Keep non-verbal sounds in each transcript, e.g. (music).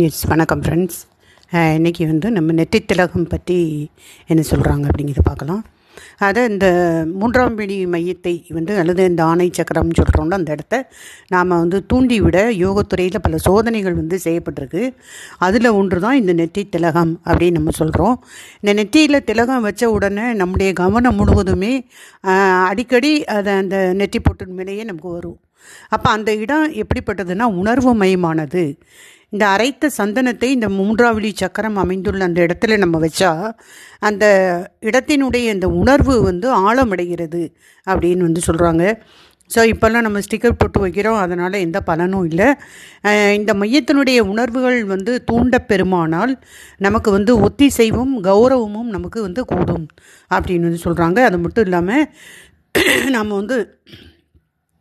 S வணக்கம் friends இன்றைக்கி வந்து நம்ம நெற்றி திலகம் பற்றி என்ன சொல்கிறாங்க அப்படிங்கிறத பார்க்கலாம். அதை இந்த மூன்றாம் பிடி மையத்தை வந்து அல்லது இந்த ஆணை சக்கரம்னு சொல்கிறோம்ல அந்த இடத்த நாம் வந்து தூண்டிவிட யோகத்துறையில் பல சோதனைகள் வந்து செய்யப்பட்டிருக்கு. அதில் ஒன்று தான் இந்த நெற்றி திலகம் அப்படின்னு நம்ம சொல்கிறோம் இந்த நெற்றியில் திலகம் வச்ச உடனே நம்முடைய கவனம் முழுவதுமே அடிக்கடி அதை அந்த நெற்றி பொட்டின் மேலேயே நமக்கு வரும். அப்போ அந்த இடம் எப்படிப்பட்டதுன்னா உணர்வு மயமானது. இந்த அரைத்த சந்தனத்தை இந்த மூன்றாவளி சக்கரம் அமைந்துள்ள அந்த இடத்துல நம்ம வச்சா அந்த இடத்தினுடைய அந்த உணர்வு வந்து ஆழமடைகிறது அப்படின்னு வந்து சொல்கிறாங்க ஸோ இப்போல்லாம் நம்ம ஸ்டிக்கர் போட்டு வைக்கிறோம். அதனால் எந்த பலனும் இல்லை. இந்த மையத்தினுடைய உணர்வுகள் வந்து தூண்ட பெருமானால் நமக்கு வந்து ஒத்திசைவும் கௌரவமும் நமக்கு வந்து கூடும் அப்படின்னு வந்து சொல்கிறாங்க அது மட்டும் இல்லாமல் நாம் வந்து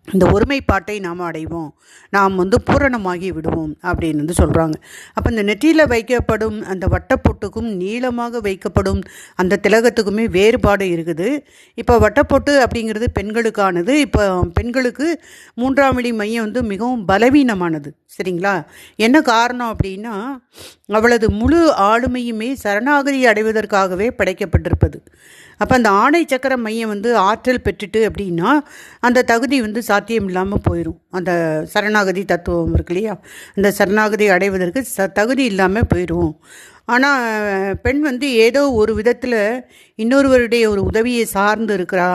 இந்த ஒருமைப்பாட்டை நாம் அடைவோம். நாம் வந்து பூரணமாகி விடுவோம் அப்படின்னு வந்து சொல்கிறாங்க அப்போ இந்த நெற்றியில் வைக்கப்படும் அந்த வட்டப்பொட்டுக்கும் நீளமாக வைக்கப்படும் அந்த திலகத்துக்குமே வேறுபாடு இருக்குது. இப்போ வட்டப்பொட்டு அப்படிங்கிறது பெண்களுக்கானது. இப்போ பெண்களுக்கு மூன்றாம் வழி மையம் வந்து மிகவும் பலவீனமானது. சரிங்களா? என்ன காரணம் அப்படின்னா அவளது முழு ஆளுமையுமே சரணாகதி அடைவதற்காகவே படைக்கப்பட்டிருப்பது. அப்போ அந்த ஆணை சக்கர மையம் வந்து ஆற்றல் பெற்றுட்டு அப்படின்னா அந்த தகுதி வந்து சாத்தியம் இல்லாமல் போயிடும் அந்த சரணாகதி தத்துவம் இருக்கு இல்லையா? அந்த சரணாகதி அடைவதற்கு ச தகுதி இல்லாமல் போயிடும் ஆனால் பெண் வந்து ஏதோ ஒரு விதத்தில் இன்னொருவருடைய ஒரு உதவியை சார்ந்து இருக்கிறா.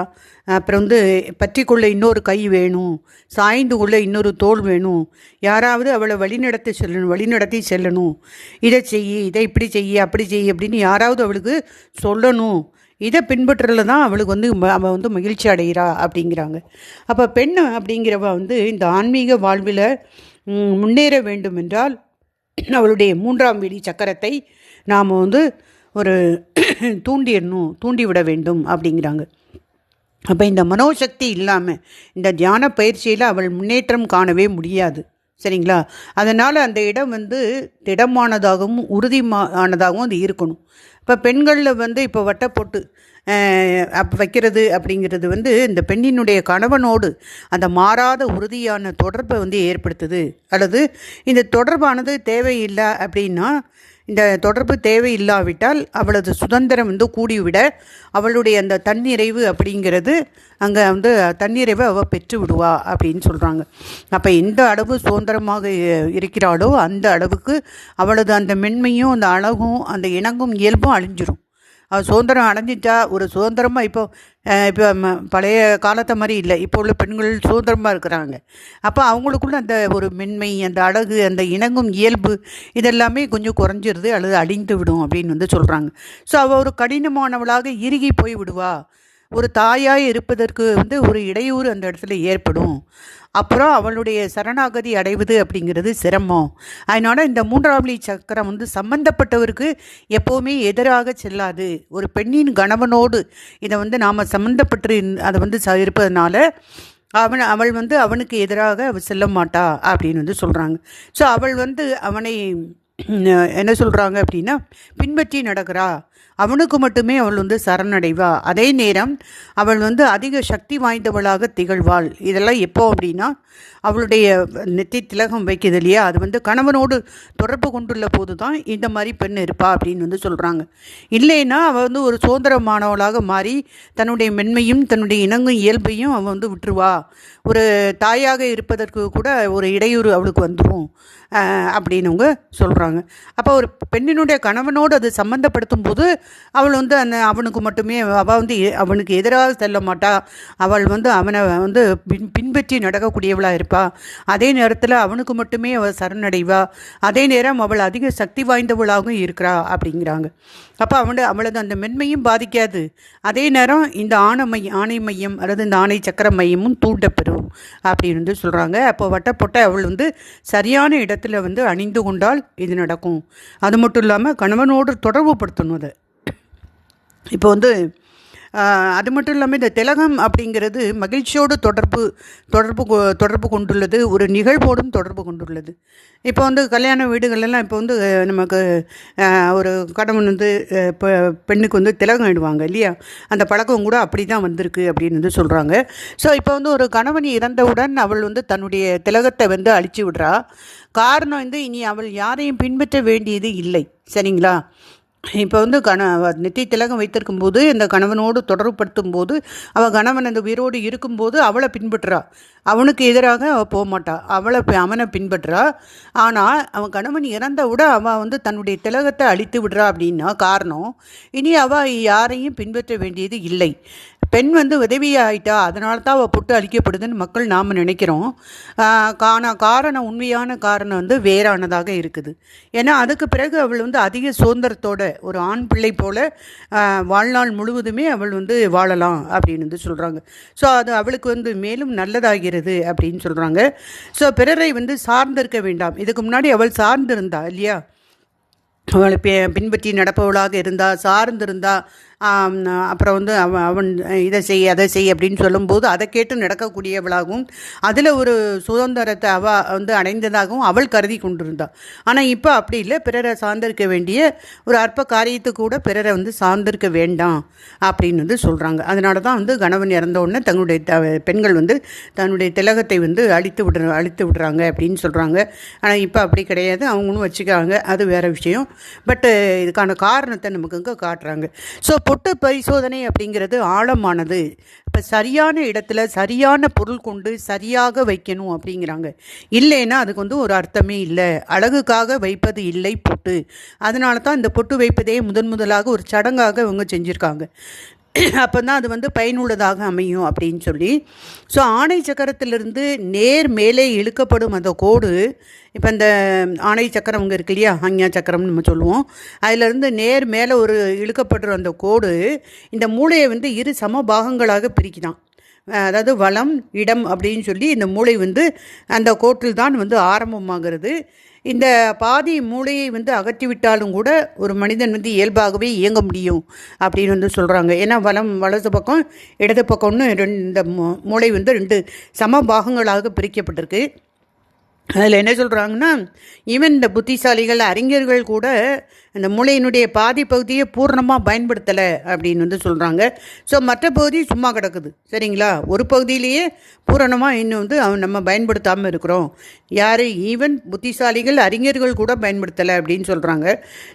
அப்புறம் வந்து பற்றி கொள்ள இன்னொரு கை வேணும். சாய்ந்து கொள்ள இன்னொரு தோல் வேணும். யாராவது அவளை வழிநடத்தி செல்லணும் வழிநடத்தி செல்லணும். இதை செய் இதை இப்படி செய் அப்படி செய் அப்படின்னு யாராவது அவளுக்கு சொல்லணும். இதை பின்பற்றல தான் அவளுக்கு வந்து அவள் வந்து மகிழ்ச்சி அடைகிறா அப்படிங்கிறாங்க. அப்போ பெண் அப்படிங்கிறவ வந்து இந்த ஆன்மீக வாழ்வில் முன்னேற வேண்டும் என்றால் அவளுடைய மூன்றாம் வீடி சக்கரத்தை நாம் வந்து ஒரு (clears throat) தூண்டிடணும் தூண்டிவிட வேண்டும் அப்படிங்கிறாங்க. அப்போ இந்த மனோசக்தி இல்லாமல் இந்த தியான பயிற்சியில் அவள் முன்னேற்றம் காணவே முடியாது. சரிங்களா? அதனால் அந்த இடம் வந்து திடமானதாகவும் உறுதிமானதாகவும் அது இருக்கணும். இப்போ பெண்களில் வந்து இப்போ வட்டப்போட்டு அஹ், அப் வைக்கிறது அப்படிங்கிறது வந்து இந்த பெண்ணினுடைய கணவனோடு அந்த மாறாத உறுதியான தொடர்பை வந்து ஏற்படுத்துது. அல்லது இந்த தொடர்பானது தேவையில்லை அப்படின்னா இந்த தொடர்பு தேவை இல்லாவிட்டால் அவளது சுதந்திரம் வந்து கூடிவிட அவளுடைய அந்த தன்னிறைவு அப்படிங்கிறது அங்கே வந்து தன்னிறைவை அவள் பெற்று விடுவா அப்படின்னு சொல்கிறாங்க அப்போ எந்த அளவு சுதந்திரமாக இருக்கிறாளோ அந்த அளவுக்கு அவளது அந்த மென்மையும் அந்த அழகும் அந்த இணங்கும் இயல்பும் அழிஞ்சிடும் அவள் சுதந்திரம் அடைஞ்சிட்டா ஒரு சுதந்திரமாக இப்போ இப்போ ம- பழைய காலத்தை மாதிரி இல்லை. இப்போ உள்ள பெண்கள் சுதந்திரமாக இருக்கிறாங்க. அப்போ அவங்களுக்குள்ள அந்த ஒரு மென்மை அந்த அழகு அந்த இணங்கும் இயல்பு இதெல்லாமே கொஞ்சம் குறைஞ்சிருது அல்லது அழிந்து விடும் அப்படின்னு வந்து சொல்கிறாங்க ஸோ அவள் ஒரு கடினமானவளாக இறுகி போய் விடுவா. ஒரு தாயாய் இருப்பதற்கு வந்து ஒரு இடையூறு அந்த இடத்துல ஏற்படும். அப்புறம் அவளுடைய சரணாகதி அடைவது அப்படிங்கிறது சிரமம். அதனால் இந்த மூன்றாவளி சக்கரம் வந்து சம்பந்தப்பட்டவருக்கு எப்போவுமே எதிராக செல்லாது. ஒரு பெண்ணின் கணவனோடு இதை வந்து நாம் சம்மந்தப்பட்டு அதை வந்து ச- இருப்பதனால அவன் அவள் வந்து அவனுக்கு எதிராக அவள் செல்ல மாட்டா அப்படின்னு வந்து சொல்கிறாங்க ஸோ அவள் வந்து அவனை என்ன சொல்கிறாங்க அப்படின்னா பின்பற்றி நடக்கிறா. அவனுக்கு மட்டுமே அவள் வந்து சரணடைவா. அதே நேரம் அவள் வந்து அதிக சக்தி வாய்ந்தவளாக திகழ்வாள். இதெல்லாம் எப்போ அப்படின்னா அவளுடைய நெத்தி திலகம் வைக்குது இல்லையா? அது வந்து கணவனோடு தொடர்பு கொண்டுள்ள போது தான் இந்த மாதிரி பெண் இருப்பா அப்படின்னு வந்து சொல்கிறாங்க இல்லைன்னா அவள் வந்து ஒரு சுதந்திரமானவளாக மாறி தன்னுடைய மென்மையும் தன்னுடைய இனங்கும் இயல்பையும் அவள் வந்து விட்டுருவா. ஒரு தாயாக இருப்பதற்கு கூட ஒரு இடையூறு அவளுக்கு வந்துடும் அப்படின்னவங்க சொல்கிறாங்க அப்போ ஒரு பெண்ணினுடைய கணவனோடு அது சம்மந்தப்படுத்தும் போது அவள் வந்து அந்த அவனுக்கு மட்டுமே அவள் வந்து எ- அவனுக்கு எதிராக செல்ல மாட்டா. அவள் வந்து அவனை வந்து பின் பின்பற்றி நடக்கக்கூடியவளாக இருப்பாள் அதே நேரத்தில் அவனுக்கு மட்டுமே அவள் சரணடைவா. அதே நேரம் அவள் அதிக சக்தி வாய்ந்தவளாகவும் இருக்கிறா அப்படிங்கிறாங்க. அப்போ அவனு அவளது அந்த மென்மையும் பாதிக்காது. அதே நேரம் இந்த ஆணை மைய ஆணை மையம் அல்லது இந்த ஆணை சக்கர மையமும் தூண்டப்பெறும் அப்படின்னு வந்து சொல்கிறாங்க அப்போ வட்டப்போட்ட அவள் வந்து சரியான இடத்துல வந்து அணிந்து கொண்டால் இது நடக்கும். அது மட்டும் இல்லாமல் கணவனோடு தொடர்பு படுத்தணும் அதை. இப்போ வந்து அது மட்டும் இல்லாமல் இந்த திலகம் அப்படிங்கிறது மகிழ்ச்சியோடு தொடர்பு தொடர்பு கொ- தொடர்பு கொண்டுள்ளது. ஒரு நிகழ்வோடும் தொடர்பு கொண்டுள்ளது. இப்போ வந்து கல்யாண வீடுகளெல்லாம் இப்போ வந்து நமக்கு ஒரு கணவன் வந்து பெண்ணுக்கு வந்து திலகம் இடுவாங்க இல்லையா? அந்த பழக்கம் கூட அப்படி தான் வந்திருக்கு அப்படின்னு வந்து சொல்கிறாங்க ஸோ இப்போ வந்து ஒரு கணவன் இறந்தவுடன் அவள் வந்து தன்னுடைய திலகத்தை வந்து அழிச்சு விடுறா. காரணம் வந்து இனி அவள் யாரையும் பின்பற்ற வேண்டியது இல்லை. சரிங்களா? இப்போ வந்து கண நித்திய திலகம் வைத்திருக்கும் போது இந்த கணவனோடு தொடர்புபடுத்தும் போது அவள் கணவன் அந்த உயிரோடு இருக்கும்போது அவளை பின்பற்றுறா அவனுக்கு எதிராக அவள் போக மாட்டா அவளை அவனை பின்பற்றா. ஆனால் அவன் கணவன் இறந்த விட அவள் வந்து தன்னுடைய திலகத்தை அழித்து விடுறா அப்படின்னா காரணம் இனி அவள் யாரையும் பின்பற்ற வேண்டியது இல்லை. பெண் வந்து உதவியாயிட்டா அதனால தான் அவள் புட்டு அழிக்கப்படுதுன்னு மக்கள் நாம் நினைக்கிறோம். ஆஹ் காண காரணம் உண்மையான காரணம் வந்து வேறானதாக இருக்குது. ஏன்னா அதுக்கு பிறகு அவள் வந்து அதிக சுதந்திரத்தோட ஒரு ஆண் பிள்ளை போல் வாழ்நாள் முழுவதுமே அவள் வந்து வாழலாம் அப்படின்னு வந்து சொல்கிறாங்க ஸோ அது அவளுக்கு வந்து மேலும் நல்லதாகிறது அப்படின்னு சொல்கிறாங்க ஸோ பிறரை வந்து சார்ந்திருக்க வேண்டாம். இதுக்கு முன்னாடி அவள் சார்ந்திருந்தா இல்லையா? அவளை பின்பற்றி நடப்பவளாக இருந்தா சார்ந்திருந்தா அப்புறம் வந்து அவன் அவன் இதை செய் அதை செய் அப்படின்னு சொல்லும்போது அதை கேட்டு நடக்கக்கூடியவளாகவும் அதில் ஒரு சுதந்திரத்தை அவ வந்து அடைந்ததாகவும் அவள் கருதி கொண்டிருந்தாள் ஆனால் இப்போ அப்படி இல்லை. பிறரை சார்ந்திருக்க வேண்டிய ஒரு அற்ப காரியத்து கூட பிறரை வந்து சார்ந்திருக்க வேண்டாம் அப்படின்னு வந்து சொல்கிறாங்க அதனால தான் வந்து கணவன் இறந்த உடனே தங்களுடைய த பெண்கள் வந்து தன்னுடைய திலகத்தை வந்து அழித்து விடுற அழித்து விடுறாங்க அப்படின்னு சொல்கிறாங்க ஆனால் இப்போ அப்படி கிடையாது. அவங்களும் வச்சுக்காங்க அது வேறு விஷயம். பட்டு இதுக்கான காரணத்தை நமக்கு இங்கே காட்டுறாங்க. ஸோ பொட்டு பரிசோதனை அப்படிங்கிறது ஆழமானது. இப்போ சரியான இடத்துல சரியான பொருள் கொண்டு சரியாக வைக்கணும் அப்படிங்கிறாங்க. இல்லைன்னா அதுக்கு வந்து ஒரு அர்த்தமே இல்லை. அழகுக்காக வைப்பது இல்லை பொட்டு. அதனால தான் இந்த பொட்டு வைப்பதே முதன் முதலாக ஒரு சடங்காக இவங்க செஞ்சுருக்காங்க. (clears throat) அப்போ தான் அது வந்து பயனுள்ளதாக அமையும் அப்படின்னு சொல்லி. ஸோ ஆணை சக்கரத்திலிருந்து நேர் மேலே இழுக்கப்படும் அந்த கோடு இப்போ இந்த ஆணை சக்கரம் இங்கே இருக்கு இல்லையா? ஆஞ்ஞா சக்கரம்னு நம்ம சொல்லுவோம். அதிலிருந்து நேர் மேலே ஒரு இழுக்கப்படுற அந்த கோடு இந்த மூளையை வந்து இரு சம பாகங்களாக பிரிக்குதான் அதாவது வளம் இடம் அப்படின்னு சொல்லி இந்த மூளை வந்து அந்த கோட்டில் தான் வந்து ஆரம்பமாகிறது. இந்த பாதி மூளையை வந்து அகற்றிவிட்டாலும் கூட ஒரு மனிதன் வந்து இயல்பாகவே இயங்க முடியும் அப்படின்னு வந்து சொல்கிறாங்க ஏன்னா வலம் வலது பக்கம் இடது பக்கம்னு ரெண்டு இந்த மூ- மூளை வந்து ரெண்டு சம பாகங்களாக பிரிக்கப்பட்டிருக்கு. அதில் என்ன சொல்கிறாங்கன்னா ஈவன் இந்த புத்திசாலிகள் அறிஞர்கள் கூட இந்த மூளையினுடைய பாதி பகுதியை பூர்ணமாக பயன்படுத்தலை அப்படின்னு வந்து சொல்கிறாங்க ஸோ மற்ற பகுதி சும்மா கிடக்குது. சரிங்களா? ஒரு பகுதியிலேயே பூரணமாக இன்னும் வந்து அவன் நம்ம பயன்படுத்தாமல் இருக்கிறோம். யார்? ஈவன் புத்திசாலிகள் அறிஞர்கள் கூட பயன்படுத்தலை அப்படின்னு சொல்கிறாங்க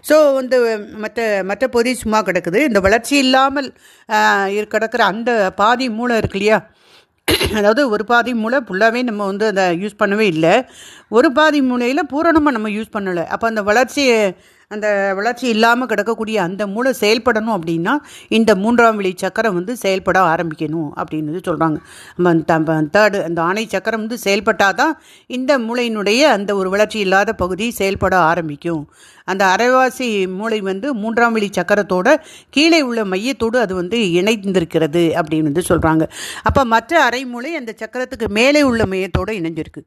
ஸோ வந்து மற்ற மற்ற பகுதி சும்மா கிடக்குது. இந்த வளர்ச்சி இல்லாமல் கிடக்கிற அந்த பாதி மூளை இருக்கு இல்லையா? (clears throat) அதாவது ஒரு பாதி மூளை ஃபுல்லாகவே நம்ம வந்து அதை யூஸ் பண்ணவே இல்லை. ஒரு பாதி மூளையில் பூரணமாக நம்ம யூஸ் பண்ணலை. அப்போ அந்த வளர்ச்சி அந்த வளர்ச்சி இல்லாமல் கிடக்கக்கூடிய அந்த மூளை செயல்படணும் அப்படின்னா இந்த மூன்றாம் வழி சக்கரம் வந்து செயல்பட ஆரம்பிக்கணும் அப்படின்னு வந்து சொல்கிறாங்க நம்ம தேர்டு அந்த ஆணை சக்கரம் வந்து செயல்பட்டால் தான் இந்த மூளையினுடைய அந்த ஒரு வளர்ச்சி இல்லாத பகுதி செயல்பட ஆரம்பிக்கும். அந்த அரைவாசி மூளை வந்து மூன்றாம் வழி சக்கரத்தோட கீழே உள்ள மையத்தோடு அது வந்து இணைந்திருக்கிறது அப்படின்னு வந்து சொல்கிறாங்க அப்போ மற்ற அரை மூளை அந்த சக்கரத்துக்கு மேலே உள்ள மையத்தோடு இணைஞ்சிருக்கு.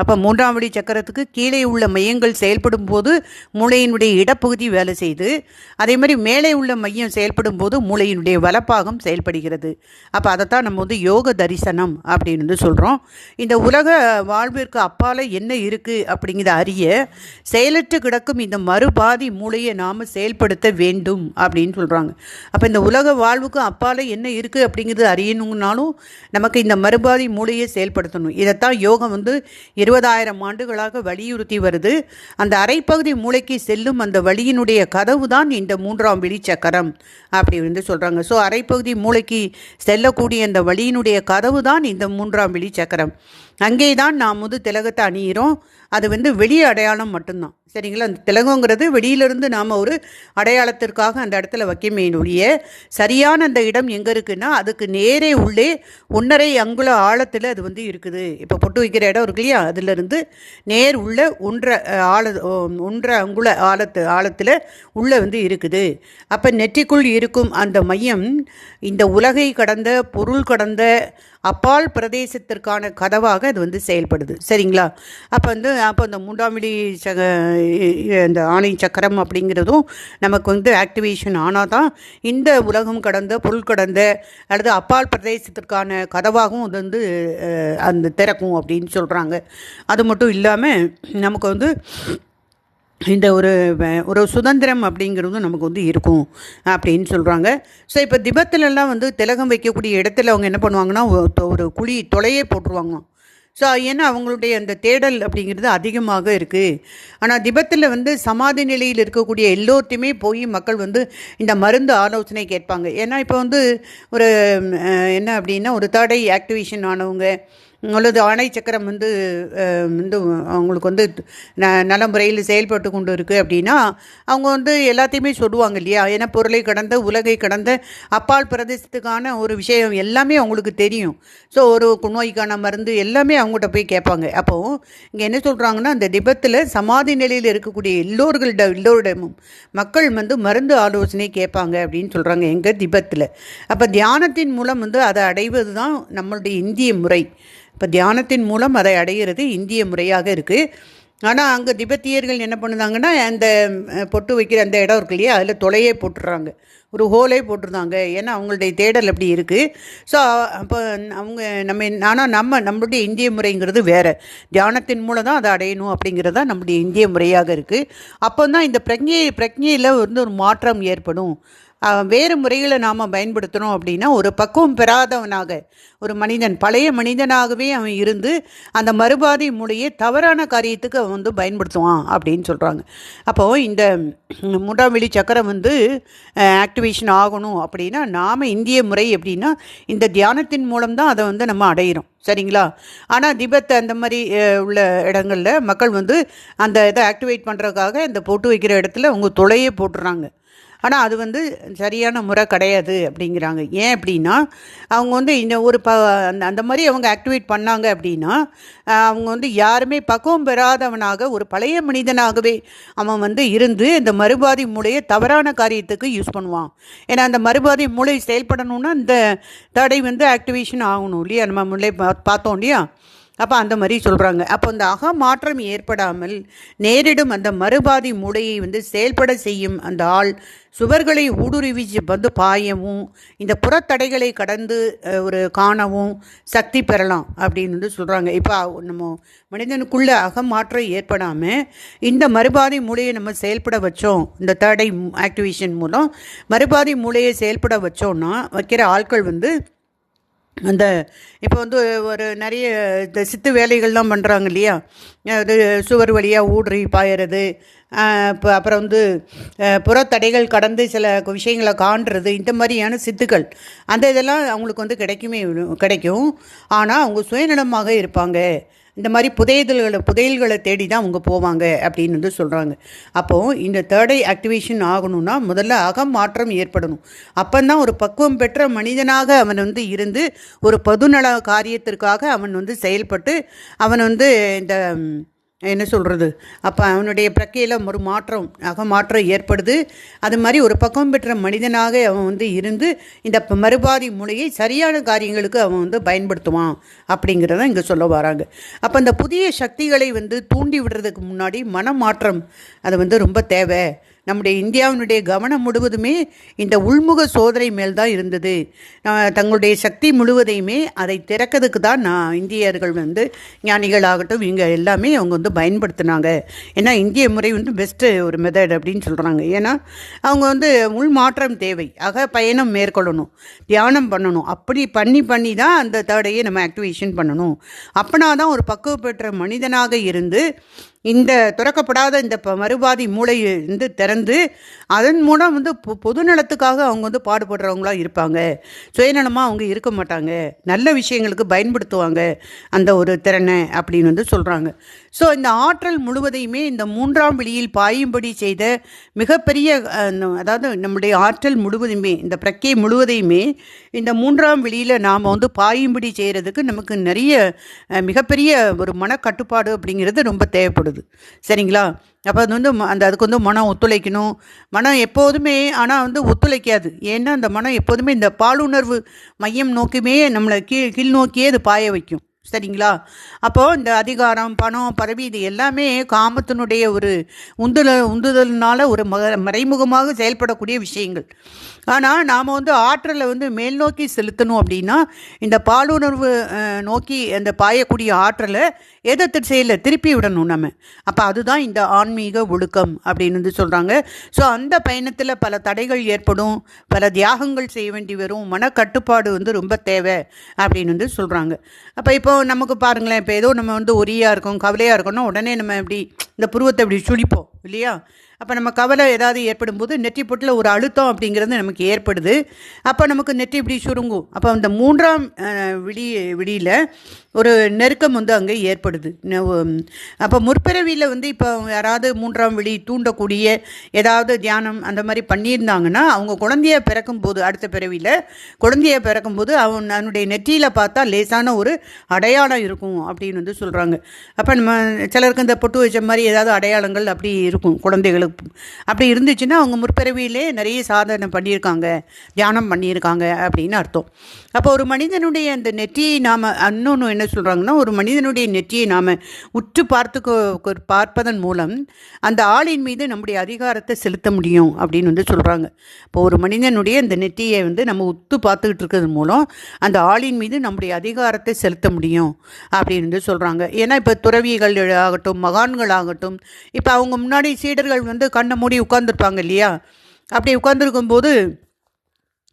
அப்போ மூன்றாம் வழி சக்கரத்துக்கு கீழே உள்ள மையங்கள் செயல்படும் போது மூளையினுடைய இடப்பகுதி வேலை செய்து அதே மாதிரி மேலே உள்ள மையம் செயல்படும் போது மூளையினுடைய வலப்பாகம் செயல்படுகிறது. அப்போ அதைத்தான் நம்ம வந்து யோக தரிசனம் அப்படின்னு வந்து சொல்கிறோம் இந்த உலக வாழ்விற்கு அப்பால் என்ன இருக்குது அப்படிங்கிறத அறிய செயலற்று கிடக்கும் இந்த மறுபாதி மூளையை நாம் செயல்படுத்த வேண்டும் அப்படின்னு சொல்கிறாங்க அப்போ இந்த உலக வாழ்வுக்கு அப்பால் என்ன இருக்குது அப்படிங்கிறது அறியணுங்கனாலும் நமக்கு இந்த மறுபாதி மூளையை செயல்படுத்தணும். இதைத்தான் யோகம் வந்து இருபதாயிரம் ஆண்டுகளாக வலியுறுத்தி வருது. அந்த அரைப்பகுதி மூளைக்கு செல்லும் அந்த வழியினுடைய கதவு தான் இந்த மூன்றாம் வெளிச்சக்கரம் சக்கரம் அப்படி வந்து சொல்கிறாங்க ஸோ அரைப்பகுதி மூளைக்கு செல்லக்கூடிய அந்த வழியினுடைய கதவு தான் இந்த மூன்றாம் வெளிச்சக்கரம் சக்கரம் அங்கே தான் நாம் வந்து திலகத்தை அணியிறோம். அது வந்து வெளி அடையாளம் மட்டும்தான். சரிங்களா? அந்த திலகங்கிறது வெளியிலிருந்து நாம் ஒரு அடையாளத்திற்காக அந்த இடத்துல வைக்கமே ஒழிய சரியான அந்த இடம் எங்கே இருக்குன்னா அதுக்கு நேரே உள்ளே ஒன்றரை அங்குல ஆழத்தில் அது வந்து இருக்குது. இப்போ பொட்டு வைக்கிற இடம் இருக்கு இல்லையா? அதிலிருந்து நேர் உள்ள ஒன்றரை ஆழ ஒன்றரை அங்குல ஆழத்து ஆழத்தில் உள்ளே வந்து இருக்குது. அப்போ நெற்றிக்குள் இருக்கும் அந்த மையம் இந்த உலகை கடந்த பொருள் கடந்த அப்பால் பிரதேசத்திற்கான கதவாக அது வந்து செயல்படுது. சரிங்களா? அப்போ வந்து அப்போ இந்த மூன்றாம் சக இந்த ஆணை சக்கரம் அப்படிங்கிறதும் நமக்கு வந்து ஆக்டிவேஷன் ஆனால் தான் இந்த உலகம் கடந்த பொருள் கடந்த அல்லது அப்பால் பிரதேசத்திற்கான கதவாகவும் அது வந்து அந்த திறக்கும் அப்படின்னு சொல்கிறாங்க அது மட்டும் இல்லாமல் நமக்கு வந்து இந்த ஒரு வ- ஒரு சுதந்திரம் அப்படிங்கிறதும் நமக்கு வந்து இருக்கும் அப்படின்னு சொல்கிறாங்க ஸோ இப்போ திபத்துலலாம் வந்து திலகம் வைக்கக்கூடிய இடத்துல அவங்க என்ன பண்ணுவாங்கன்னா ஒரு குழி தொலையே போட்டுருவாங்க. ஸோ ஏன்னா அவங்களுடைய அந்த தேடல் அப்படிங்கிறது அதிகமாக இருக்குது ஆனால் திபத்தில் வந்து சமாதி நிலையில் இருக்கக்கூடிய எல்லோர்த்தையுமே போய் மக்கள் வந்து இந்த மருந்து ஆலோசனை கேட்பாங்க. ஏன்னா இப்போ வந்து ஒரு என்ன அப்படின்னா ஒரு தடை ஆக்டிவேஷன் ஆனவங்க அல்லது ஆணை சக்கரம் வந்து வந்து அவங்களுக்கு வந்து ந நல்ல முறையில் செயல்பட்டு கொண்டு இருக்குது அப்படின்னா அவங்க வந்து எல்லாத்தையுமே சொல்லுவாங்க இல்லையா? ஏன்னா பொருளை கடந்த உலகை கடந்த அப்பால் பிரதேசத்துக்கான ஒரு விஷயம் எல்லாமே அவங்களுக்கு தெரியும். ஸோ ஒரு நோய்க்கான மருந்து எல்லாமே அவங்ககிட்ட போய் கேட்பாங்க. அப்போது இங்கே என்ன சொல்கிறாங்கன்னா அந்த திபத்தில் சமாதி நிலையில் இருக்கக்கூடிய எல்லோர்கள்ட எல்லோரிடமும் மக்கள் வந்து மருந்து ஆலோசனை கேட்பாங்க அப்படின்னு சொல்கிறாங்க எங்கள் திபத்தில். அப்போ தியானத்தின் மூலம் வந்து அதை அடைவது தான் நம்மளுடைய இந்திய முறை. இப்போ தியானத்தின் மூலம் அதை அடையிறது இந்திய முறையாக இருக்குது ஆனால் அங்கே திபெத்தியர்கள் என்ன பண்ணுதாங்கன்னா அந்த பொட்டு வைக்கிற அந்த இடம் இருக்கு இல்லையா? அதில் தொலையே போட்டுடுறாங்க ஒரு ஹோலே போட்டிருந்தாங்க. ஏன்னா அவங்களுடைய தேடல் அப்படி இருக்குது ஸோ அப்போ அவங்க நம்ம ஆனால் நம்ம நம்மளுடைய இந்திய முறைங்கிறது வேறு. தியானத்தின் மூலம் தான் அதை அடையணும் அப்படிங்கிறது தான் நம்முடைய இந்திய முறையாக இருக்குது அப்போ தான் இந்த பிரஜையை பிரஜையில் வந்து ஒரு மாற்றம் ஏற்படும். வேறு முறையில் நாம் பயன்படுத்தணும் அப்படின்னா ஒரு பக்குவம் பெறாதவனாக ஒரு மனிதன் பழைய மனிதனாகவே அவன் இருந்து அந்த மறுபாதை மூலையை தவறான காரியத்துக்கு அவன் வந்து பயன்படுத்துவான் அப்படின்னு சொல்கிறாங்க அப்போது இந்த மூன்றாம் வெளி சக்கரம் வந்து ஆக்டிவேஷன் ஆகணும் அப்படின்னா நாம் இந்திய முறை எப்படின்னா இந்த தியானத்தின் மூலம் தான் அதை வந்து நம்ம அடையிறோம். சரிங்களா? ஆனால் திபத் அந்த மாதிரி உள்ள இடங்களில் மக்கள் வந்து அந்த இதை ஆக்டிவேட் பண்ணுறதுக்காக இந்த போட்டு வைக்கிற இடத்துல அவங்க தொலையே போட்டுறாங்க. ஆனால் அது வந்து சரியான முறை கிடையாது அப்படிங்கிறாங்க. ஏன் அப்படின்னா அவங்க வந்து இந்த ஒரு ப அந்த அந்த மாதிரி அவங்க ஆக்டிவேட் பண்ணாங்க அப்படின்னா அவங்க வந்து யாருமே பக்குவம் பெறாதவனாக ஒரு பழைய மனிதனாகவே அவன் வந்து இருந்து இந்த மறுபாதி மூளையை தவறான காரியத்துக்கு யூஸ் பண்ணுவான். ஏன்னா அந்த மறுபாதி மூளை செயல்படணும்னா இந்த தடை வந்து ஆக்டிவேஷன் ஆகணும் இல்லையா? நம்ம முல்லை பா- பார்த்தோம் இல்லையா? அப்போ அந்த மாதிரி சொல்கிறாங்க அப்போ அந்த அக மாற்றம் ஏற்படாமல் நேரிடும் அந்த மறுபாதி மூடையை வந்து செயல்பட செய்யும் அந்த ஆள் சுவர்களை ஊடுருவி வந்து பாயவும் இந்த புறத்தடைகளை கடந்து ஒரு காணவும் சக்தி பெறலாம் அப்படின்னு வந்து சொல்கிறாங்க இப்போ நம்ம மனிதனுக்குள்ள அகமாற்றம் ஏற்படாமல் இந்த மறுபாதி மூளையை நம்ம செயல்பட வச்சோம் இந்த தேர்டை ஆக்டிவேஷன் மூலம் மறுபாதி மூளையை செயல்பட வச்சோம்னா வைக்கிற ஆட்கள் வந்து அந்த இப்போ வந்து ஒரு நிறைய இந்த சித்து வேலைகள்லாம் பண்ணுறாங்க இல்லையா? அது சுவர் வழியாக ஊடுறி பாயறது இப்போ அப்புறம் வந்து புறத்தடைகள் கடந்து சில விஷயங்களை காண்றது இந்த மாதிரியான சித்துக்கள் அந்த இதெல்லாம் அவங்களுக்கு வந்து கிடைக்குமே கிடைக்கும். ஆனால் அவங்க சுயநலமாக இருப்பாங்க. இந்த மாதிரி புதையல்களை புதையல்களை தேடி தான் அவங்க போவாங்க அப்படின்னு வந்து சொல்கிறாங்க அப்போது இந்த தேர்ட் ஐ ஆக்டிவேஷன் ஆகணும்னா முதல்ல அகம் மாற்றம் ஏற்படணும். அப்போ தான் ஒரு பக்குவம் பெற்ற மனிதனாக அவன் வந்து இருந்து ஒரு பொதுநல காரியத்திற்காக அவன் வந்து செயல்பட்டு அவன் வந்து இந்த என்ன சொல்கிறது அப்போ அவனுடைய பிரக்கையில் ஒரு மாற்றம் அகமாற்றம் ஏற்படுது. அது மாதிரி ஒரு பக்கம் பெற்ற மனிதனாக அவன் வந்து இருந்து இந்த மறுபாதி மொழியை சரியான காரியங்களுக்கு அவன் வந்து பயன்படுத்துவான் அப்படிங்கிறத இங்கே சொல்ல வராங்க. அப்போ இந்த புதிய சக்திகளை வந்து தூண்டி விடுறதுக்கு முன்னாடி மனமாற்றம் அது வந்து ரொம்ப தேவை. நம்முடைய இந்தியாவினுடைய கவனம் முழுவதுமே இந்த உள்முக சோதனை மேல் தான் இருந்தது தங்களுடைய சக்தி முழுவதையுமே அதை திறக்கிறதுக்கு தான் நான் இந்தியர்கள் வந்து ஞானிகளாகட்டும் இங்கே எல்லாமே அவங்க வந்து பயன்படுத்தினாங்க. ஏன்னா இந்திய முறை வந்து பெஸ்ட்டு ஒரு மெத்தட் அப்படின்னு சொல்கிறாங்க ஏன்னா அவங்க வந்து உள் மாற்றம் தேவை. அக பயணம் மேற்கொள்ளணும். தியானம் பண்ணணும். அப்படி பண்ணி பண்ணி தான் அந்த தேர்டையே நம்ம ஆக்டிவேஷன் பண்ணணும். அப்பனா தான் ஒரு பக்குவ பெற்ற மனிதனாக இருந்து இந்த திறக்கப்படாத இந்த ப- மறுபாதி மூளையை வந்து திறந்து அதன் மூலம் வந்து பொ பொது நலத்துக்காக அவங்க வந்து பாடுபடுறவங்களா இருப்பாங்க. சுயநலமாக அவங்க இருக்க மாட்டாங்க. நல்ல விஷயங்களுக்கு பயன்படுத்துவாங்க. அந்த ஒரு திறனை அப்படின்னு வந்து சொல்கிறாங்க ஸோ இந்த ஆற்றல் முழுவதையுமே இந்த மூன்றாம் வெளியில் பாயும்படி செய்த மிகப்பெரிய அதாவது நம்முடைய ஆற்றல் முழுவதுமே இந்த பிரக்கை முழுவதையுமே இந்த மூன்றாம் வெளியில் நாம் வந்து பாயும்படி செய்கிறதுக்கு நமக்கு நிறைய மிகப்பெரிய ஒரு மனக்கட்டுப்பாடு அப்படிங்கிறது ரொம்ப தேவைப்படுது. சொல்லுது சரிங்களா? அப்போ அது வந்து ம- அந்த அதுக்கு வந்து மனம் ஒத்துழைக்கணும். மனம் எப்போதுமே ஆனால் வந்து ஒத்துழைக்காது. ஏன்னா அந்த மனம் எப்போதுமே இந்த பாலுணர்வு மையம் நோக்கியுமே நம்மளை கீழ் கீழ் நோக்கியே அது பாய வைக்கும். சரிங்களா? அப்போது இந்த அதிகாரம் பணம் பதவி இது எல்லாமே காமத்தினுடைய ஒரு உந்துல உந்துதல்னால ஒரு மக மறைமுகமாக செயல்படக்கூடிய விஷயங்கள். ஆனால் நாம் வந்து ஆற்றலை வந்து மேல் நோக்கி செலுத்தணும் அப்படின்னா இந்த பாலுணர்வு நோக்கி அந்த பாயக்கூடிய ஆற்றலை எதை செயலில் திருப்பி விடணும் நம்ம? அப்போ அதுதான் இந்த ஆன்மீக ஒழுக்கம் அப்படின்னு வந்து சொல்கிறாங்க ஸோ அந்த பயணத்தில் பல தடைகள் ஏற்படும். பல தியாகங்கள் செய்ய வேண்டி வரும். மனக்கட்டுப்பாடு வந்து ரொம்ப தேவை அப்படின்னு வந்து சொல்கிறாங்க அப்போ இப்போ நமக்கு பாருங்களேன் இப்போ ஏதோ நம்ம வந்து ஒரியாக இருக்கோம் கவலையாக இருக்கோம்னா உடனே நம்ம இப்படி இந்த புருவத்தை இப்படி சுழிப்போம். இல்லையா? அப்போ நம்ம கவலை ஏதாவது ஏற்படும் போது நெற்றி பொட்டில் ஒரு அழுத்தம் அப்படிங்கிறது நமக்கு ஏற்படுது. அப்போ நமக்கு நெற்றி இப்படி சுருங்கும். அப்போ அந்த மூன்றாம் விழி விடி விடியில் ஒரு நெருக்கம் வந்து அங்கே ஏற்படுது. அப்போ முற்பிறவியில் வந்து இப்போ யாராவது மூன்றாம் விழி தூண்டக்கூடிய ஏதாவது தியானம் அந்த மாதிரி பண்ணியிருந்தாங்கன்னா அவங்க குழந்தைய பிறக்கும்போது அடுத்த பிறவியில் குழந்தைய பிறக்கும்போது அவன் அவனுடைய நெற்றியில் பார்த்தா லேசான ஒரு அடையாளம் இருக்கும் அப்படின்னு வந்து சொல்கிறாங்க அப்போ நம்ம சிலருக்கு இந்த பொட்டு வச்ச மாதிரி ஏதாவது அடையாளங்கள் அப்படி இருக்கும் குழந்தைகளுக்கு. அப்படி இருந்துச்சுன்னா அவங்க முற்பிறவியிலே நிறைய சாதனை பண்ணியிருக்காங்க தியானம் பண்ணியிருக்காங்க அப்படின்னு அர்த்தம். அப்போ ஒரு மனிதனுடைய அந்த நெற்றியை நாம் இன்னொன்று என்ன சொல்கிறாங்கன்னா ஒரு மனிதனுடைய நெற்றியை நாம் உற்று பார்த்து பார்ப்பதன் மூலம் அந்த ஆளின் மீது நம்முடைய அதிகாரத்தை செலுத்த முடியும் அப்படின்னு வந்து சொல்கிறாங்க இப்போ ஒரு மனிதனுடைய அந்த நெற்றியை வந்து நம்ம உத்து பார்த்துக்கிட்டு இருக்கிறது மூலம் அந்த ஆளின் மீது நம்முடைய அதிகாரத்தை செலுத்த முடியும் அப்படின்னு வந்து சொல்கிறாங்க ஏன்னா இப்போ துறவிகள் ஆகட்டும் மகான்கள் ஆகட்டும் இப்போ அவங்க முன்னாடி சீடர்கள் வந்து கண்ணை மூடி உட்காந்துருப்பாங்க இல்லையா? அப்படி உட்காந்துருக்கும்போது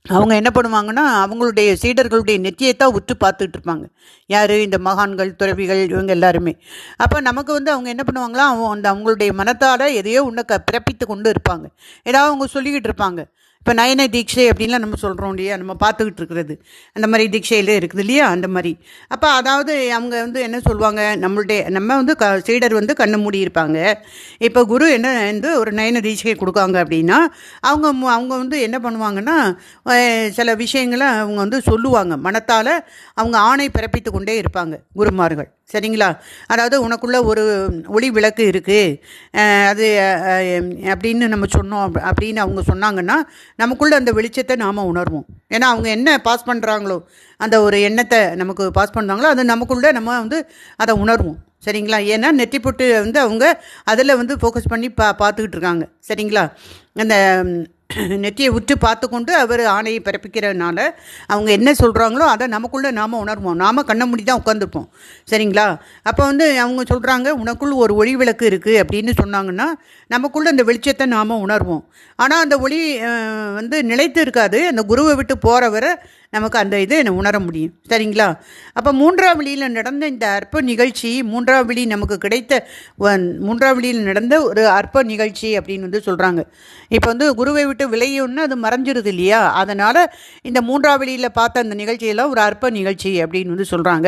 அவங்க என்ன பண்ணுவாங்கன்னா அவங்களுடைய சீடர்களுடைய நெத்தியைத்தான் உற்று பார்த்துட்டு இருப்பாங்க. யார்? இந்த மகான்கள் துறவிகள் இவங்க எல்லாருமே. அப்போ நமக்கு வந்து அவங்க என்ன பண்ணுவாங்களா? அவங்க அந்த அவங்களுடைய மனத்தால் எதையோ உன்னை க பிறப்பித்து கொண்டு இருப்பாங்க. ஏதாவது அவங்க சொல்லிக்கிட்டு இருப்பாங்க. இப்போ நயன தீட்சை அப்படின்லாம் நம்ம சொல்கிறோம் இல்லையா? நம்ம பார்த்துக்கிட்டு இருக்கிறது. அந்த மாதிரி தீட்சையில் இருக்குது இல்லையா? அந்த மாதிரி. அப்போ அதாவது அவங்க வந்து என்ன சொல்லுவாங்க? நம்மளுடைய நம்ம வந்து க சீடர் வந்து கண்ணு மூடி இருப்பாங்க. இப்போ குரு என்ன வந்து ஒரு நயன தீட்சையை கொடுக்காங்க அப்படின்னா அவங்க அவங்க வந்து என்ன பண்ணுவாங்கன்னா சில விஷயங்களை அவங்க வந்து சொல்லுவாங்க. மனத்தால் அவங்க ஆணை பிறப்பித்து கொண்டே இருப்பாங்க குருமார்கள். சரிங்களா? அதாவது உனக்குள்ள ஒரு ஒளி விளக்கு இருக்குது அது அப்படின்னு நம்ம சொன்னோம் அப்படின்னு அவங்க சொன்னாங்கன்னா நமக்குள்ள அந்த வெளிச்சத்தை நாம் உணர்வோம். ஏன்னா அவங்க என்ன பாஸ் பண்ணுறாங்களோ அந்த ஒரு எண்ணத்தை நமக்கு பாஸ் பண்ணுறாங்களோ அது நமக்குள்ள நம்ம வந்து அதை உணர்வோம். சரிங்களா? ஏன்னா நெற்றி பொட்டு வந்து அவங்க அதில் வந்து ஃபோக்கஸ் பண்ணி பா பார்த்துக்கிட்டு இருக்காங்க. சரிங்களா? அந்த (clears throat) நெற்றியை உற்று பார்த்து கொண்டு அவர் ஆணையை பிறப்பிக்கிறதுனால அவங்க என்ன சொல்கிறாங்களோ அதை நமக்குள்ளே நாம் உணர்வோம். நாம் கண்ணை மூடி தான் உட்காந்துருப்போம் சரிங்களா? அப்போ வந்து அவங்க சொல்கிறாங்க உனக்குள் ஒரு ஒளி விளக்கு இருக்குது அப்படின்னு சொன்னாங்கன்னா நமக்குள்ளே அந்த வெளிச்சத்தை நாம் உணர்வோம். ஆனால் அந்த ஒளி வந்து நிலைத்து இருக்காது. அந்த குருவை விட்டு போகிற வரை நமக்கு அந்த இது உணர முடியும். சரிங்களா? அப்போ மூன்றாம் வெளியில் நடந்த இந்த அற்ப நிகழ்ச்சி மூன்றாம் வெளி நமக்கு கிடைத்த மூன்றாம் வெளியில் நடந்த ஒரு அற்ப நிகழ்ச்சி அப்படின்னு வந்து சொல்கிறாங்க இப்போ வந்து குருவை விட்டு விளையும்னு அது மறைஞ்சிருது இல்லையா? அதனால் இந்த மூன்றாவளியில் பார்த்த அந்த நிகழ்ச்சியெல்லாம் ஒரு அற்ப நிகழ்ச்சி அப்படின்னு வந்து சொல்கிறாங்க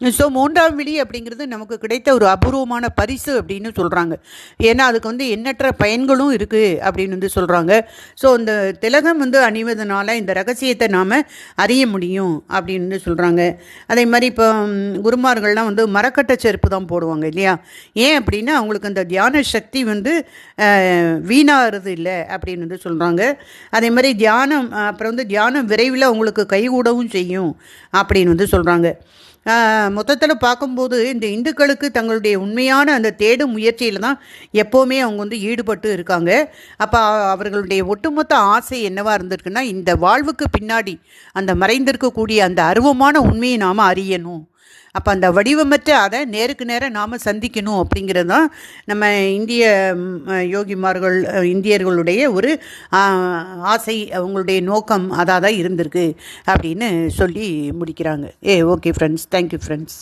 ஸோ மூன்றாம் விழி அப்படிங்கிறது நமக்கு கிடைத்த ஒரு அபூர்வமான பரிசு அப்படின்னு சொல்கிறாங்க ஏன்னா அதுக்கு வந்து எண்ணற்ற பயன்களும் இருக்குது அப்படின்னு வந்து சொல்கிறாங்க ஸோ இந்த திலகம் வந்து அணிவதனால இந்த ரகசியத்தை நாம் அறிய முடியும் அப்படின்னு வந்து சொல்கிறாங்க அதே மாதிரி இப்போ குருமார்கள்லாம் வந்து மரக்கட்டை செருப்பு தான் போடுவாங்க இல்லையா? ஏன் அப்படின்னா அவங்களுக்கு அந்த தியான சக்தி வந்து வீணாகிறது இல்லை அப்படின்னு வந்து சொல்கிறாங்க அதே மாதிரி தியானம் அப்புறம் வந்து தியானம் விரைவில் அவங்களுக்கு கைகூடவும் செய்யும் அப்படின்னு வந்து சொல்கிறாங்க மொத்தத்தில் பார்க்கும்போது இந்த இந்துக்களுக்கு தங்களுடைய உண்மையான அந்த தேடும் முயற்சியில் தான் எப்போவுமே அவங்க வந்து ஈடுபட்டு இருக்காங்க. அப்போ அவர்களுடைய ஒட்டுமொத்த ஆசை என்னவாக இருந்திருக்குன்னா இந்த வாழ்வுக்கு பின்னாடி அந்த மறைந்திருக்கக்கூடிய அந்த அருவமான உண்மையை நாம் அறியணும். அப்போ அந்த வடிவமற்ற அதை நேருக்கு நேராக நாம் சந்திக்கணும் அப்படிங்கிறது தான் நம்ம இந்திய யோகிமார்கள் இந்தியர்களுடைய ஒரு ஆசை அவங்களுடைய நோக்கம் அதாக தான் இருந்திருக்கு அப்படின்னு சொல்லி முடிக்கிறாங்க. Hey okay friends thank you friends